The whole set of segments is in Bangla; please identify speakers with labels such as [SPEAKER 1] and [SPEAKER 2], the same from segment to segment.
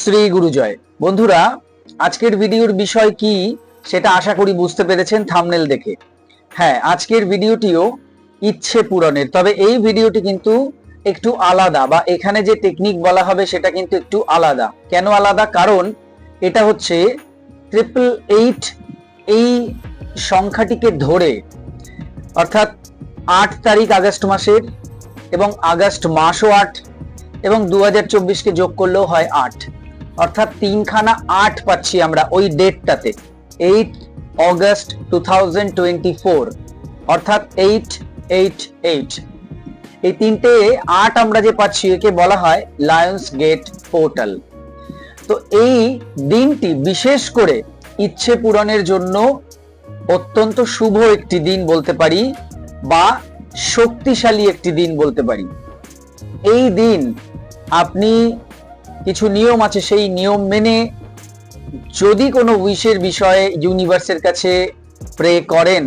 [SPEAKER 1] শ্রী গুরুজয়। বন্ধুরা, আজকের ভিডিওর বিষয় কি সেটা আশা করি বুঝতে পেরেছেন থামনেল দেখে। হ্যাঁ আজকের ভিডিওটিও ইচ্ছে পূরণের, তবে এই ভিডিওটি কিন্তু একটু আলাদা বা এখানে যে টেকনিক বলা হবে সেটা কিন্তু একটু আলাদা। কেন আলাদা? কারণ এটা হচ্ছে ট্রিপল এইট এই সংখ্যাটিকে ধরে, অর্থাৎ আট তারিখ আগস্ট মাসের এবং আগস্ট মাসও আট এবং দু হাজার চব্বিশকে যোগ করলেও হয় আট। অর্থাৎ তিনখানা আট পাচ্ছি আমরা ওই ডেটটাতে eight August two thousand twenty four অর্থাৎ এইট এইট এইট এই তিনটে আট আমরা যে পাচ্ছি, একে বলা হয় লায়ন্স গেট পোর্টাল তো এই দিনটি বিশেষ করে ইচ্ছে পূরণের জন্য অত্যন্ত শুভ একটি দিন বলতে পারি বা শক্তিশালী একটি দিন বলতে পারি। এই দিন আপনি কিছু নিয়ম আছে, সেই নিয়ম মেনে যদি কোনো উইশের বিষয়ে ইউনিভার্সের কাছে প্রে করেন,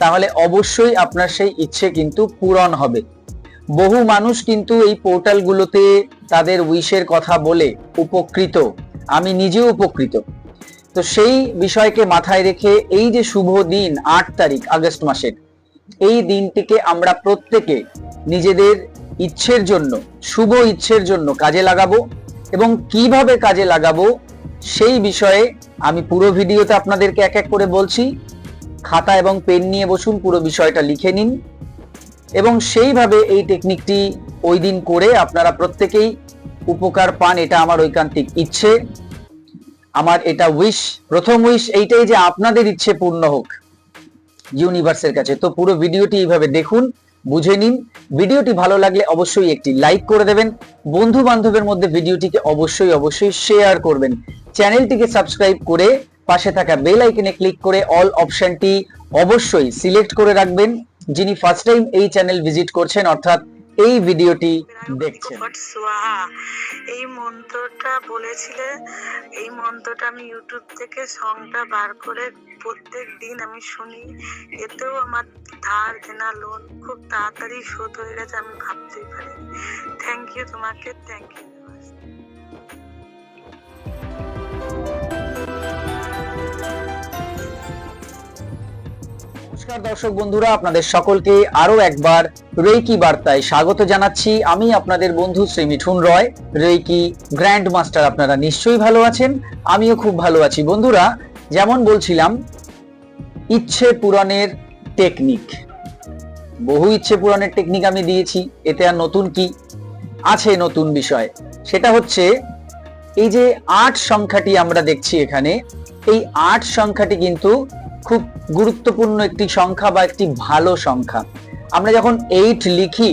[SPEAKER 1] তাহলে অবশ্যই আপনার সেই ইচ্ছে কিন্তু পূরণ হবে। বহু মানুষ কিন্তু এই পোর্টালগুলোতে তাদের উইশের কথা বলে উপকৃত। আমি নিজেও উপকৃত। তো সেই বিষয়কে মাথায় রেখে এই যে শুভ দিন, আট তারিখ, আগস্ট মাসের, এই দিনটিকে আমরা প্রত্যেকে নিজেদের ইচ্ছের জন্য, শুভ ইচ্ছের জন্য কাজে লাগাবো। এবং কীভাবে কাজে লাগাবো সেই বিষয়ে আমি পুরো ভিডিওতে আপনাদেরকে এক এক করে বলছি। খাতা এবং পেন নিয়ে বসুন, পুরো বিষয়টা লিখে নিন। এবং সেইভাবে এই টেকনিকটি ওই দিন করে আপনারা প্রত্যেকেই উপকার পান, এটা আমার ঐকান্তিক ইচ্ছে। আমার এটা উইশ প্রথম উইশ এইটাই যে আপনাদের ইচ্ছে পূর্ণ হোক ইউনিভার্সের কাছে। তো পুরো ভিডিওটি এইভাবে দেখুন। বুঝে নিন। ভিডিওটি ভালো লাগলে অবশ্যই একটি লাইক করে দেবেন। বন্ধু বান্ধবের মধ্যে ভিডিওটিকে অবশ্যই অবশ্যই শেয়ার করবেন। চ্যানেলটিকে সাবস্ক্রাইব করে পাশে থাকা বেল আইকনে ক্লিক করে অল অপশনটি অবশ্যই সিলেক্ট করে রাখবেন। যিনি ফার্স্ট টাইম এই চ্যানেল ভিজিট করছেন, অর্থাৎ এই ভিডিওটি দেখছেন।
[SPEAKER 2] এই মন্ত্রটা বলেছিলে, এই মন্ত্রটা আমি ইউটিউব থেকে সংটা বার করে প্রত্যেক দিন আমি শুনি। এতেও আমার ধার দেনা লোন খুব তাড়াতাড়ি শোধ হয়ে গেছে, আমি ভাবতেই পারি থ্যাংক ইউ তোমাকে থ্যাংক ইউ
[SPEAKER 1] নমস্কার দর্শক বন্ধুরা, আপনাদের সকলকে আরও একবার রেইকি বার্তায় স্বাগত জানাচ্ছি। আমি আপনাদের বন্ধু Shri Mithun Roy, reiki grand master আপনারা নিশ্চয়ই ভালো আছেন, আমিও খুব ভালো আছি। বন্ধুরা, যেমন বলছিলাম, ইচ্ছে পূরণের টেকনিক। বহু ইচ্ছে পূরণের টেকনিক আমি দিয়েছি, এতে আর নতুন কি আছে নতুন বিষয়? সেটা হচ্ছে, এই যে আট সংখ্যাটি আমরা দেখছি এখানে, এই আট সংখ্যাটি কিন্তু খুব গুরুত্বপূর্ণ একটি সংখ্যা বা একটি ভালো সংখ্যা। আমরা যখন এইট লিখি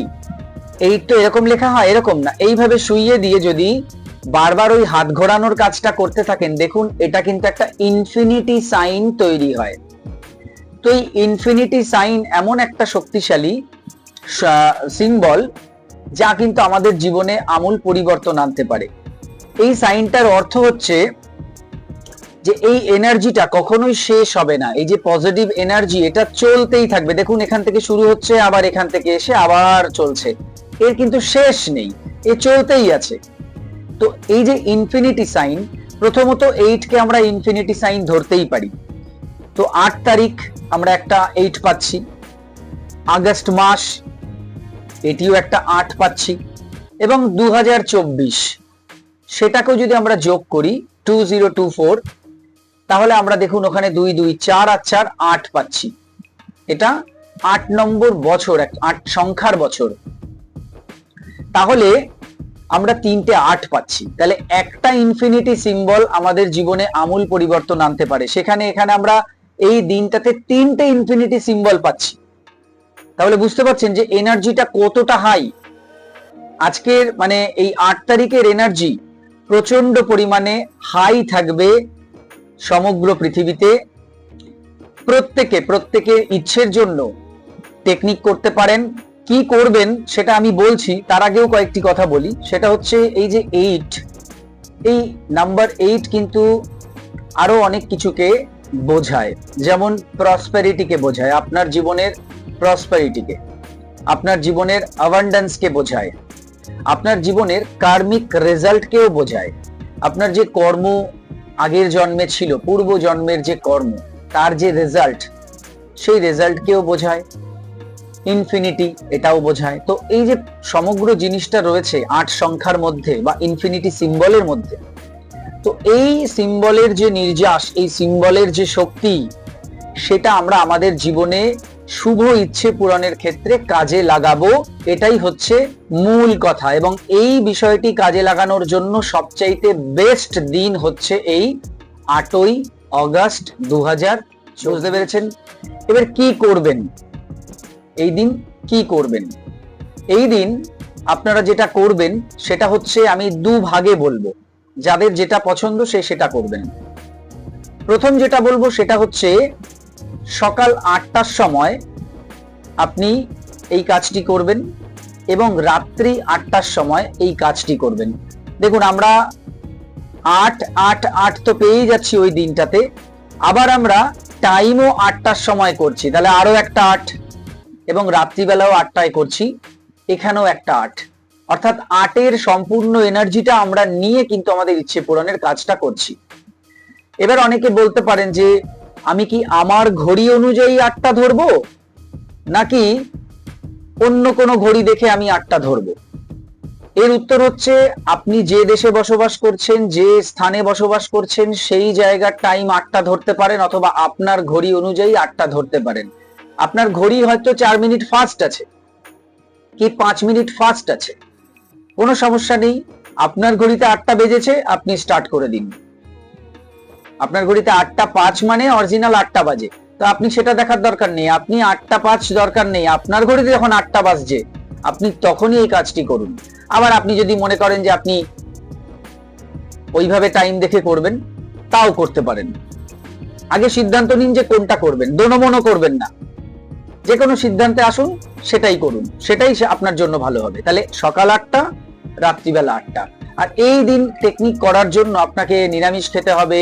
[SPEAKER 1] এইট তো এরকম লেখা হয়, এরকম না। এইভাবে শুইয়ে দিয়ে যদি বারবার ওই হাত ঘোরানোর কাজটা করতে থাকেন, দেখুন এটা কিন্তু একটা ইনফিনিটি সাইন তৈরি হয়। তো এই ইনফিনিটি সাইন এমন একটা শক্তিশালী সিম্বল যা কিন্তু আমাদের জীবনে আমূল পরিবর্তন আনতে পারে। এই সাইনটার অর্থ হচ্ছে যে এই এনার্জিটা কখনোই শেষ হবে না। এই যে পজিটিভ এনার্জি এটা চলতেই থাকবে। দেখুন, এখান থেকে শুরু হচ্ছে, আবার এখান থেকে এসে আবার চলছে। এর কিন্তু শেষ নেই। এ চলতেই আছে। তো এই যে ইনফিনিটি সাইন প্রথমত এইটকে আমরা ইনফিনিটি সাইন ধরতেই পারি। তো আট তারিখ আমরা একটা এইট পাচ্ছি। আগস্ট মাস, এটিও একটা আট পাচ্ছি। এবং দু হাজার চব্বিশ, সেটাকেও যদি আমরা যোগ করি টু জিরো টু ফোর তাহলে আমরা দেখুন ওখানে দুই দুই, চার আর চার, আট পাচ্ছি। এটা আট নম্বর বছর, এক আট সংখ্যার বছর। তাহলে আমরা তিনটে আট পাচ্ছি। তাহলে একটা ইনফিনিটি সিম্বল আমাদের জীবনে আমূল পরিবর্তন আনতে পারে। সেখানে, এখানে আমরা এই দিনটাতে তিনটে ইনফিনিটি সিম্বল পাচ্ছি। তাহলে বুঝতে পারছেন যে এনার্জিটা কতটা হাই আজকের মানে এই আট তারিখের এনার্জি প্রচণ্ড পরিমাণে হাই থাকবে সমগ্র পৃথিবীতে প্রত্যেকে, প্রত্যেকের ইচ্ছের জন্য টেকনিক করতে পারেন। কি করবেন সেটা আমি বলছি, তার আগেও কয়েকটি কথা বলি। সেটা হচ্ছে এই যে এইট এই নাম্বার এইট কিন্তু আরও অনেক কিছুকে বোঝায়। যেমন প্রসপেরিটিকে বোঝায়, আপনার জীবনের প্রসপেরিটিকে আপনার জীবনের অ্যাবান্ডেন্সকে বোঝায়, আপনার জীবনের কার্মিক রেজাল্টকেও বোঝায়, আপনার যে কর্ম আগের জন্মে ছিল, পূর্ব জন্মের যে কর্ম, তার যে রেজাল্ট সেই রেজাল্টকেও বোঝায়। ইনফিনিটি এটাও বোঝায়। তো এই যে সমগ্র জিনিসটা রয়েছে আট সংখ্যার মধ্যে বা ইনফিনিটি সিম্বলের মধ্যে, তো এই সিম্বলের যে নির্যাস, এই সিম্বলের যে শক্তি, সেটা আমরা আমাদের জীবনে শুভ ইচ্ছে পূরণের ক্ষেত্রে কাজে লাগাবো, এটাই হচ্ছে মূল কথা এবং এই বিষয়টি কাজে লাগানোর জন্য সবচাইতে বেস্ট দিন হচ্ছে এই আটই অগস্ট দু হাজার বুঝতে পেরেছেন? এবার কি করবেন? এই দিন কি করবেন? এই দিন আপনারা যেটা করবেন, সেটা হচ্ছে আমি দু ভাগে বলব। যাদের যেটা পছন্দ সে সেটা করবেন। প্রথম যেটা বলব সেটা হচ্ছে সকাল আটটার সময় আপনি এই কাজটি করবেন এবং রাত্রি আটটার সময় এই কাজটি করবেন। দেখুন, আমরা আট আট আট তো পেয়েই যাচ্ছি ওই দিনটাতে। আবার আমরা টাইমও আটটার সময় করছি। তাহলে আরও একটা আট এবং রাত্রিবেলাও আটটায় করছি। এখানেও একটা আট। অর্থাৎ আটের সম্পূর্ণ এনার্জিটা আমরা নিয়ে কিন্তু আমাদের ইচ্ছে পূরণের কাজটা করছি। এবার অনেকে বলতে পারেন যে আমি কি আমার ঘড়ি অনুযায়ী আটটা ধরবো? নাকি অন্য কোনো ঘড়ি দেখে আমি আটটা ধরবো? এর উত্তর হচ্ছে, আপনি যে দেশে বসবাস করছেন, যে স্থানে বসবাস করছেন, সেই জায়গার টাইম আটটা ধরতে পারেন অথবা আপনার ঘড়ি অনুযায়ী আটটা ধরতে পারেন। আপনার ঘড়ি হয়তো চার মিনিট ফাস্ট আছে কি পাঁচ মিনিট ফাস্ট আছে। কোনো সমস্যা নেই। আপনার ঘড়িতে আটটা বেজেছে, আপনি স্টার্ট করে দিন। আপনার ঘড়িতে আটটা পাঁচ মানে অরিজিনাল আটটা বাজে। তো আপনি সেটা দেখার দরকার নেই। আপনি আটটা পাঁচ দরকার নেই। আপনার ঘড়িতে যখন আটটা বাজছে, আপনি তখনই এই কাজটি করুন। আবার আপনি যদি মনে করেন যে আপনি ওইভাবে টাইম দেখে করবেন, তাও করতে পারেন। আগে সিদ্ধান্ত নিন যে কোনটা করবেন। দোনমনো করবেন না। যে কোনো সিদ্ধান্তে আসুন, সেটাই করুন। সেটাই আপনার জন্য ভালো হবে। তাহলে সকাল আটটা, রাত্রিবেলা আটটা। আর এই দিন টেকনিক করার জন্য আপনাকে নিরামিষ খেতে হবে।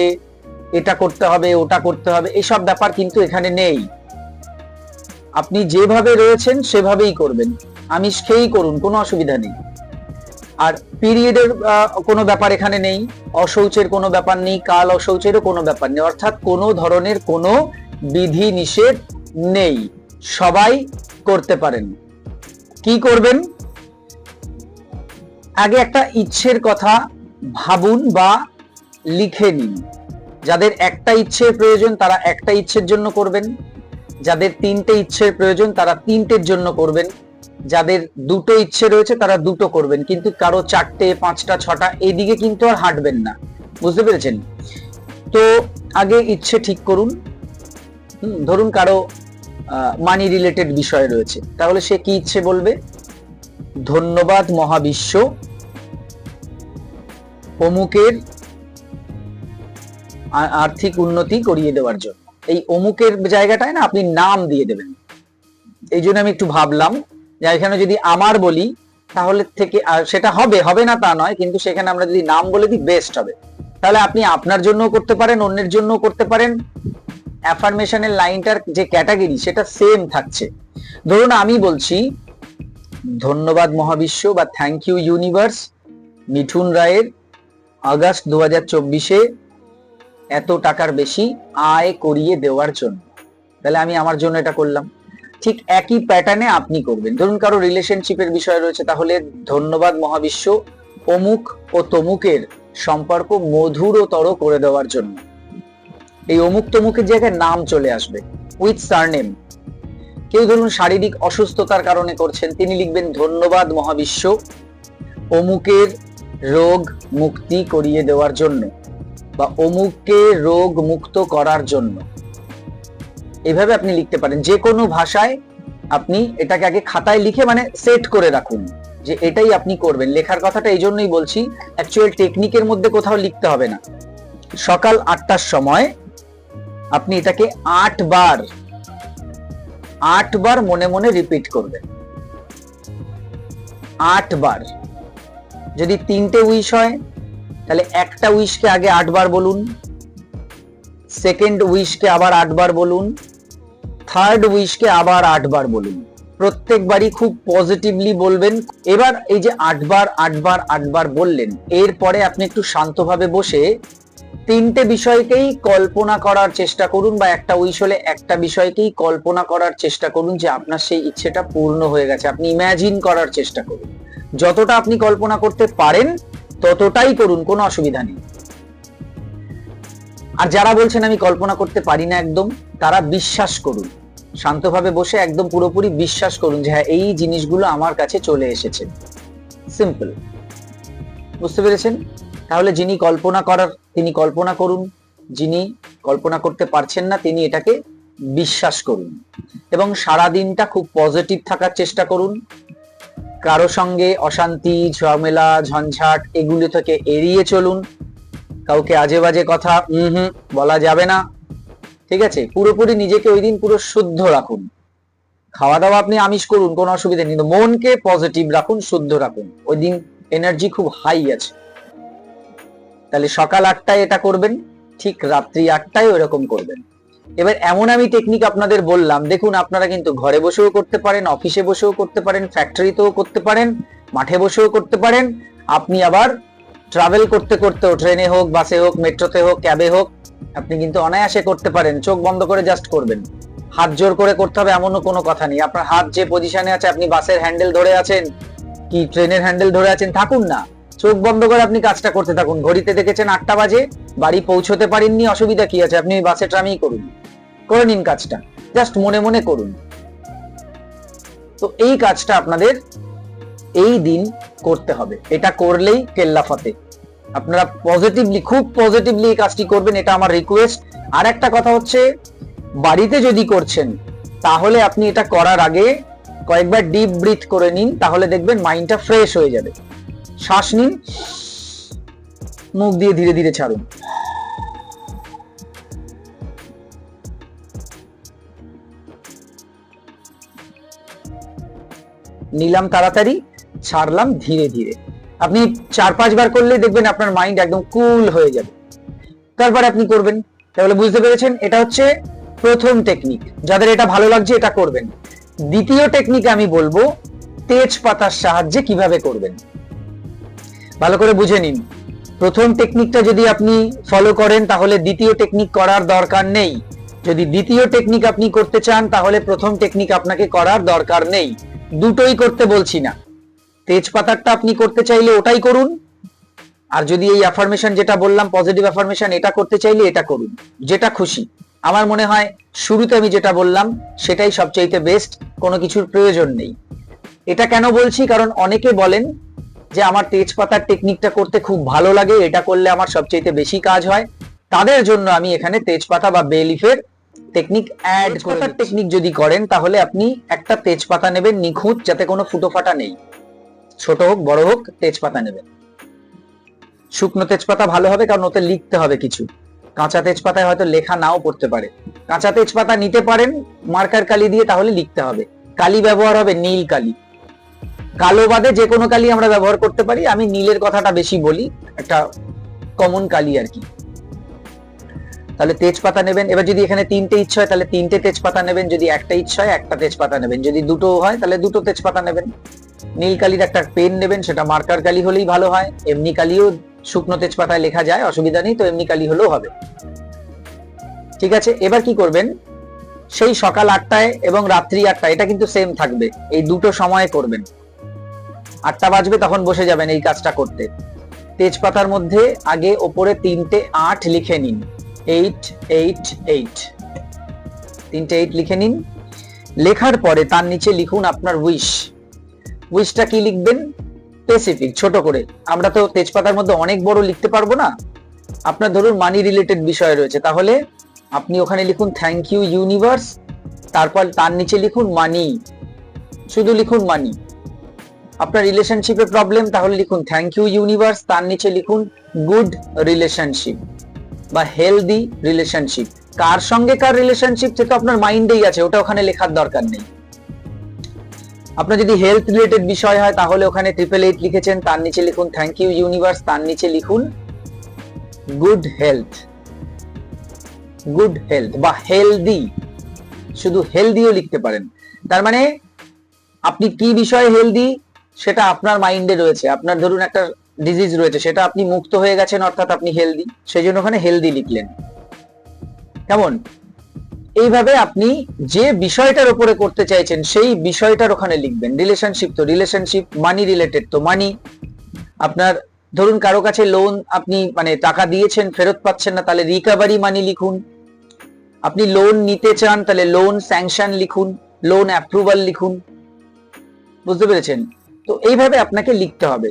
[SPEAKER 1] এটা করতে হবে, ওটা করতে হবে, এসব ব্যাপার কিন্তু এখানে নেই। আপনি যেভাবে রয়েছেন সেভাবেই করবেন। আমিষ খেয়েই করুন, কোনো অসুবিধা নেই। আর পিরিয়ডের কোনো ব্যাপার এখানে নেই। অশৌচের কোনো ব্যাপার নেই, কাল অশৌচেরও কোনো ব্যাপার নেই। অর্থাৎ কোনো ধরনের কোনো বিধি নিষেধ নেই। সবাই করতে পারেন। কি করবেন? আগে একটা ইচ্ছের কথা ভাবুন বা লিখে নিন। যাদের একটা ইচ্ছের প্রয়োজন, তারা একটা ইচ্ছের জন্য করবেন। যাদের তিনটে ইচ্ছের প্রয়োজন, তারা তিনটের জন্য করবেন। যাদের দুটো ইচ্ছে রয়েছে, তারা দুটো করবেন। কিন্তু কারও চারটে, পাঁচটা, ছটা এইদিকে কিন্তু আর হাঁটবেন না। বুঝতে পেরেছেন? তো আগে ইচ্ছে ঠিক করুন। ধরুন কারও মানি রিলেটেড বিষয় রয়েছে। তাহলে সে কি ইচ্ছে বলবে? ধন্যবাদ মহাবিশ্ব। অমুকের আর্থিক উন্নতি করিয়ে দেওয়ার জন্য। এই অমুকের জায়গাটায় না আপনি নাম দিয়ে দেবেন। এই জন্য আমি একটু ভাবলাম যে এখানে যদি আমার বলি, তাহলে থেকে সেটা হবে হবে না তা নয়, কিন্তু সেখানে আমরা যদি নাম বলে দিই বেস্ট হবে। তাহলে আপনি আপনার জন্য করতে পারেন, অন্যের জন্য করতে পারেন। অ্যাফার্মেশনের লাইনটার যে ক্যাটাগরি সেটা সেম থাকছে। ধরুন আমি বলছি, ধন্যবাদ মহাবিশ্ব বা থ্যাংক ইউ ইউনিভার্স মিঠুন রায়ের আগস্ট দু হাজার চব্বিশে এত টাকার বেশি আয় করিয়ে দেওয়ার জন্য। তাহলে আমি আমার জন্য এটা করলাম। ঠিক একই প্যাটার্নে আপনি করবেন। ধরুন কারও রিলেশনশিপের বিষয় রয়েছে, তাহলে ধন্যবাদ মহাবিশ্ব, অমুক ও তমুকের সম্পর্ক মধুরতর করে দেওয়ার জন্য। এই অমুক তমুকের জায়গায় নাম চলে আসবে উইথ সারনেম কেউ ধরুন শারীরিক অসুস্থতার কারণে করছেন, তিনি লিখবেন ধন্যবাদ মহাবিশ্ব, অমুকের রোগ মুক্তি করিয়ে দেওয়ার জন্য। বা অমুককে রোগ মুক্ত করার জন্য। এভাবে আপনি লিখতে পারেন। যে কোনো ভাষায় আপনি এটাকে আগে খাতায় লিখে মানে সেট করে রাখুন যে এটাই আপনি করবেন। লেখার কথাটা এই জন্যই বলছি অ্যাকচুয়াল টেকনিকের মধ্যে কোথাও লিখতে হবে না। সকাল আটটার সময় আপনি এটাকে আট বার আট বার মনে মনে রিপিট করবেন। আট বার যদি তিনটে উইশ হয় তাহলে একটা উইশকে আগে আটবার বলুন। সেকেন্ড উইশকে আবার আটবার বলুন। থার্ড উইশকে আবার আটবার বলুন। প্রত্যেকবারই খুব পজিটিভলি বলবেন। এবার এই যে আটবার আটবার আটবার বললেন, এরপরে আপনি একটু শান্তভাবে বসে তিনটে বিষয়কেই কল্পনা করার চেষ্টা করুন বা একটা উইশ হলে একটা বিষয়কেই কল্পনা করার চেষ্টা করুন যে আপনার সেই ইচ্ছেটা পূর্ণ হয়ে গেছে। আপনি ইম্যাজিন করার চেষ্টা করুন। যতটা আপনি কল্পনা করতে পারেন ততটাই করুন, কোনো অসুবিধা নেই। আর যারা বলছেন আমি কল্পনা করতে পারি না একদম, তারা বিশ্বাস করুন। শান্তভাবে বসে একদম পুরোপুরি বিশ্বাস করুন যে হ্যাঁ এই জিনিসগুলো আমার কাছে চলে এসেছে। সিম্পল বুঝতে পেরেছেন? তাহলে যিনি কল্পনা করার, তিনি কল্পনা করুন। যিনি কল্পনা করতে পারছেন না, তিনি এটাকে বিশ্বাস করুন। এবং সারা দিনটা খুব পজিটিভ থাকার চেষ্টা করুন। কারও সঙ্গে অশান্তি, ঝামেলা, ঝঞ্ঝাট এগুলি থেকে এড়িয়ে চলুন। কাউকে আজে বাজে কথা হুম, বলা যাবে না। ঠিক আছে? পুরোপুরি নিজেকে ওই দিন পুরো শুদ্ধ রাখুন। খাওয়া দাওয়া আপনি আমিষ করুন, কোনো অসুবিধা নেই। মনকে পজিটিভ রাখুন, শুদ্ধ রাখুন। ওই দিন এনার্জি খুব হাই আছে। তাহলে সকাল আটটায় এটা করবেন, ঠিক রাত্রি আটটায় ওইরকম করবেন। এবার এমন আমি টেকনিক আপনাদের বললাম, দেখুন আপনারা কিন্তু ঘরে বসেও করতে পারেন অফিসে বসেও করতে পারেন ফ্যাক্টরিতেও করতে পারেন, মাঠে বসেও করতে পারেন। আপনি আবার ট্রাভেল করতে করতেও ট্রেনে হোক বাসে হোক মেট্রোতে হোক ক্যাবে হোক, আপনি কিন্তু অনায়াসে করতে পারেন, চোখ বন্ধ করে জাস্ট করবেন। হাত জোর করে করতে হবে, এমনও কোনো কথা নেই। আপনার হাত যে পজিশনে আছে, আপনি বাসের হ্যান্ডেল ধরে আছেন, কি ট্রেনের হ্যান্ডেল ধরে আছেন, থাকুন না। চোখ বন্ধ করে আপনি কাজটা করতে থাকুন। ঘড়িতে দেখেছেন আটটা বাজে, বাড়ি পৌঁছতে পারেননি, অসুবিধা কি আছে? আপনি বাসে ট্রামেই করুন। করে নিন কাজটা। জাস্ট মনে মনে করুন। তো এই কাজটা আপনাদের এই দিন করতে হবে। এটা করলেই কেল্লা ফতে আপনারা পজিটিভলি খুব পজিটিভলি এই কাজটি করবেন, এটা আমার রিকোয়েস্ট আর একটা কথা হচ্ছে, বাড়িতে যদি করছেন, তাহলে আপনি এটা করার আগে কয়েকবার ডিপ ব্রিথ করে নিন, তাহলে দেখবেন মাইন্ডটা ফ্রেশ হয়ে যাবে। শ্বাস নিন, মুখ দিয়ে ধীরে ধীরে ছাড়ুন। নিলাম তাড়াতাড়ি, ছাড়লাম ধীরে ধীরে। আপনি চার পাঁচবার করলে দেখবেন আপনার মাইন্ড একদম কুল হয়ে যাবে। তারপরে আপনি করবেন, তাহলে বুঝতে পেরেছেন, এটা হচ্ছে প্রথম টেকনিক যাদের এটা ভালো লাগছে, এটা করবেন। দ্বিতীয় টেকনিক আমি বলব, তেজপাতার সাহায্যে কীভাবে করবেন। ভালো করে বুঝে নিন। প্রথম টেকনিকটা যদি আপনি ফলো করেন, তাহলে দ্বিতীয় টেকনিক করার দরকার নেই। যদি দ্বিতীয় টেকনিক আপনি করতে চান, তাহলে প্রথম টেকনিক আপনাকে করার দরকার নেই। দুটোই করতে বলছি না। তেজপাতারটা আপনি করতে চাইলে ওটাই করুন। আর যদি এই অ্যাফার্মেশন যেটা বললাম পজিটিভ অ্যাফার্মেশন এটা করতে চাইলে এটা করুন। যেটা খুশি। আমার মনে হয় শুরুতে আমি যেটা বললাম, সেটাই সবচাইতে বেস্ট কোনো কিছুর প্রয়োজন নেই। এটা কেন বলছি? কারণ অনেকে বলেন যে আমার তেজপাতার টেকনিকটা করতে খুব ভালো লাগে, এটা করলে আমার সবচেয়ে বেশি কাজ হয়। তাদের জন্য আমি এখানে তেজপাতা বা বে লিফের টেকনিক অ্যাড করে টেকনিক যদি করেন তাহলে আপনি একটা তেজপাতা নেবেন নিখুঁত যাতে কোনো ফুটো ফাটা নেই। ছোট হোক বড় হোক তেজপাতা নেবেন। শুকনো তেজপাতা ভালো হবে কারণ ওতে লিখতে হবে কিছু। কাঁচা তেজপাতায় হয়তো লেখা নাও পড়তে পারে। কাঁচা তেজপাতা নিতে পারেন মার্কার কালি দিয়ে তাহলে লিখতে হবে। কালি ব্যবহার হবে নীল কালি। কালো বাদে যে কোনো কালি আমরা ব্যবহার করতে পারি। আমি নীলের কথাটা বেশি বলি একটা কমন কালি আর কি। তাহলে তেজপাতা নেবেন। এবার যদি এখানে তিনটে ইচ্ছা হয়, তাহলে তিনটে তেজপাতা নেবেন। যদি একটা ইচ্ছা হয়, একটা তেজপাতা নেবেন। যদি দুটো হয়, তাহলে দুটো তেজপাতা নেবেন। নীল কালির একটা পেন নেবেন, সেটা মার্কার কালি হলেই ভালো হয়। এমনি কালিও শুকনো তেজপাতায় লেখা যায়, অসুবিধা নেই, তো এমনি কালি হলেও হবে। ঠিক আছে, এবার কি করবেন? সেই সকাল আটটায় এবং রাত্রি আটটায়, এটা কিন্তু সেম থাকবে। এই দুটো সময়ে করবেন। আটটা বাজবে, তখন বসে যাবেন এই কাজটা করতে। তেজপাতার মধ্যে আগে ওপরে তিনটে আট লিখে নিন। এইট এইট এইট তিনটে এইট লিখে নিন। লেখার পরে তার নিচে লিখুন আপনার উইশ উইশটা কি লিখবেন? স্পেসিফিক ছোট করে। আমরা তো তেজপাতার মধ্যে অনেক বড় লিখতে পারব না। আপনার ধরুন মানি রিলেটেড বিষয় রয়েছে। তাহলে আপনি ওখানে লিখুন থ্যাংক ইউ ইউনিভার্স তারপর তার নিচে লিখুন মানি শুধু লিখুন মানি আপনার রিলেশনশিপে প্রবলেম তাহলে লিখুন থ্যাংক ইউ ইউনিভার্স তার নিচে লিখুন গুড রিলেশনশিপ বা হেলদি রিলেশনশিপ কার সঙ্গে কার রিলেশনশিপ তো আপনার মাইন্ডেই আছে, ওটা ওখানে লেখার দরকার নেই। আপনার যদি হেলথ রিলেটেড বিষয় হয়, তাহলে ওখানে ট্রিপল এইট লিখেছেন, তার নিচে লিখুন থ্যাংক ইউ ইউনিভার্স তার নিচে লিখুন গুড হেলথ গুড হেলথ বা হেলদি শুধু হেলদিও লিখতে পারেন। তার মানে আপনি কি বিষয়ে হেলদি সেটা আপনার মাইন্ডে রয়েছে। আপনার ধরুন একটা ডিজিজ রয়েছে, সেটা আপনি মুক্ত হয়ে গেছেন, অর্থাৎ আপনি হেলদি সেই জন্য ওখানে হেলদি লিখলেন। কেমন? এইভাবে আপনি যে বিষয়টার উপরে করতে চাইছেন, সেই বিষয়টার ওখানে লিখবেন। রিলেশনশিপ তো রিলেশনশিপ মানি রিলেটেড তো মানি আপনার, ধরুন কারও কাছে লোন আপনি মানে টাকা দিয়েছেন, ফেরত পাচ্ছেন না, তাহলে রিকভারি মানি লিখুন। আপনি লোন নিতে চান, তাহলে লোন স্যাংশন লিখুন লোন অ্যাপ্রুভাল লিখুন। বুঝতে পেরেছেন? তো এইভাবে আপনাকে লিখতে হবে।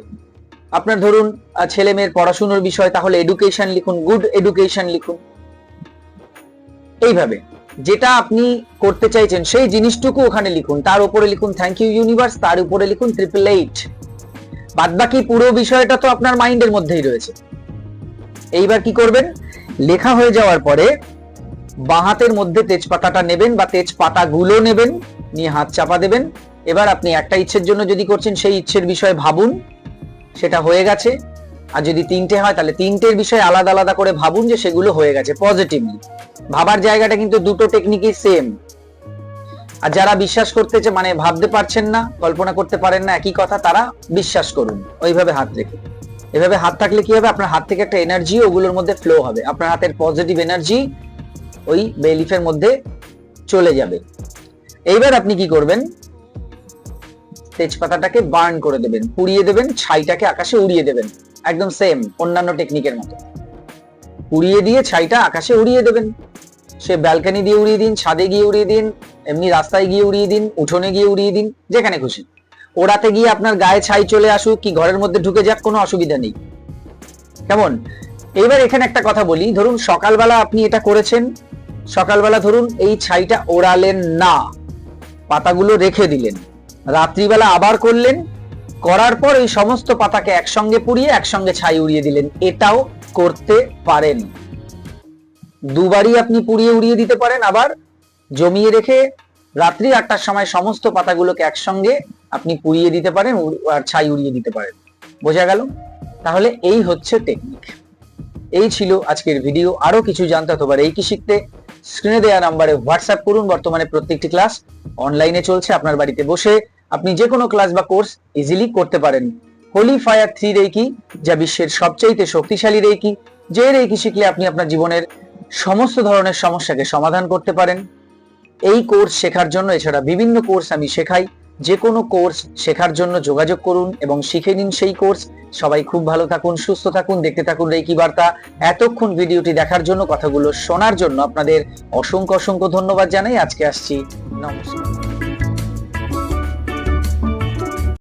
[SPEAKER 1] আপনার ধরুন ছেলে মেয়ের পড়াশোনার বিষয়, তাহলে এডুকেশন লিখুন গুড এডুকেশন লিখুন। এইভাবে, যেটা আপনি করতে চাইছেন, সেই জিনিসটুকু ওখানে লিখুন। তার উপরে লিখুন থ্যাংক ইউ ইউনিভার্স তার উপরে লিখুন ট্রিপল এইট বাদ বাকি পুরো বিষয়টা তো আপনার মাইন্ডের মধ্যেই রয়েছে। এইবার কি করবেন? লেখা হয়ে যাওয়ার পরে বাঁ হাতের মধ্যে তেজপাতাটা নেবেন বা তেজপাতাগুলো নেবেন, নিয়ে হাত চাপা দেবেন। এবার আপনি একটা ইচ্ছের জন্য যদি করছেন, সেই ইচ্ছের বিষয়ে ভাবুন। সেটা হয়ে গেছে। আর যদি তিনটে হয়, তাহলে তিনটের বিষয়ে আলাদা আলাদা করে ভাবুন যে সেগুলো হয়ে গেছে পজিটিভলি ভাবার জায়গাটা কিন্তু দুটো টেকনিকই সেম আর যারা বিশ্বাস করতেছে মানে ভাবতে পারছেন না, কল্পনা করতে পারেন না একই কথা, তারা বিশ্বাস করুন। ওইভাবে হাত রেখে। এভাবে হাত থাকলে কি হবে? আপনার হাত থেকে একটা এনার্জি ওগুলোর মধ্যে ফ্লো হবে। আপনার হাতের পজিটিভ এনার্জি ওই বেলিফের মধ্যে চলে যাবে। এইবার আপনি কি করবেন? তেজপাতাটাকে বার্ন করে দেবেন, পুড়িয়ে দেবেন, ছাইটাকে আকাশে উড়িয়ে দেবেন, একদম সেম অন্যান্য টেকনিকের মতো। উড়িয়ে দিয়ে ছাইটা আকাশে উড়িয়ে দেবেন। সে ব্যালকনি দিয়ে উড়িয়ে দিন, ছাদে গিয়ে উড়িয়ে দিন, এমনি রাস্তায় গিয়ে উড়িয়ে দিন, উঠোনে গিয়ে উড়িয়ে দিন, যেখানে খুশি। ওড়াতে গিয়ে আপনার গায়ে ছাই চলে আসুক কি ঘরের মধ্যে ঢুকে যাক, কোনো অসুবিধা নেই। কেমন? এবার এখানে একটা কথা বলি, ধরুন সকালবেলা আপনি এটা করেছেন, সকালবেলা ধরুন এই ছাইটা ওড়ালেন না, পাতাগুলো রেখে দিলেন। রাত্রিবেলা আবার করলেন, করার পর এই সমস্ত পাতাকে একসঙ্গে পুড়িয়ে একসঙ্গে ছাই উড়িয়ে দিলেন। এটাও করতে পারেন। দুবারই আপনি পুড়িয়ে উড়িয়ে দিতে পারেন। আবার জমিয়ে রেখে রাত্রি আটটার সময় সমস্ত পাতাগুলোকে একসঙ্গে আপনি পুড়িয়ে দিতে পারেন আর ছাই উড়িয়ে দিতে পারেন। বোঝা গেল? তাহলে এই হচ্ছে টেকনিক এই ছিল আজকের ভিডিও আরও কিছু জানতে অথবা এই কি শিখতে স্ক্রিনে দেওয়া নাম্বারে হোয়াটসঅ্যাপ করুন। বর্তমানে প্রত্যেকটি ক্লাস অনলাইনে চলছে। আপনার বাড়িতে বসে আপনি যে কোনো ক্লাস বা কোর্স ইজিলি করতে পারেন। হোলি ফায়ার থ্রি রেকি যা বিশ্বের সবচাইতে শক্তিশালী রেকি যে রেকি শিখলে আপনি আপনার জীবনের সমস্ত ধরনের সমস্যাকে সমাধান করতে পারেন। এই কোর্স শেখার জন্য এছাড়া বিভিন্ন কোর্স আমি শেখাই। যে কোনো কোর্স শেখার জন্য যোগাযোগ করুন এবং শিখে নিন সেই কোর্স সবাই খুব ভালো থাকুন, সুস্থ থাকুন, দেখতে থাকুন রেকি বার্তা। এতক্ষণ ভিডিওটি দেখার জন্য, কথাগুলো শোনার জন্য আপনাদের অসংখ্য অসংখ্য ধন্যবাদ জানাই। আজকে আসছি। নমস্কার।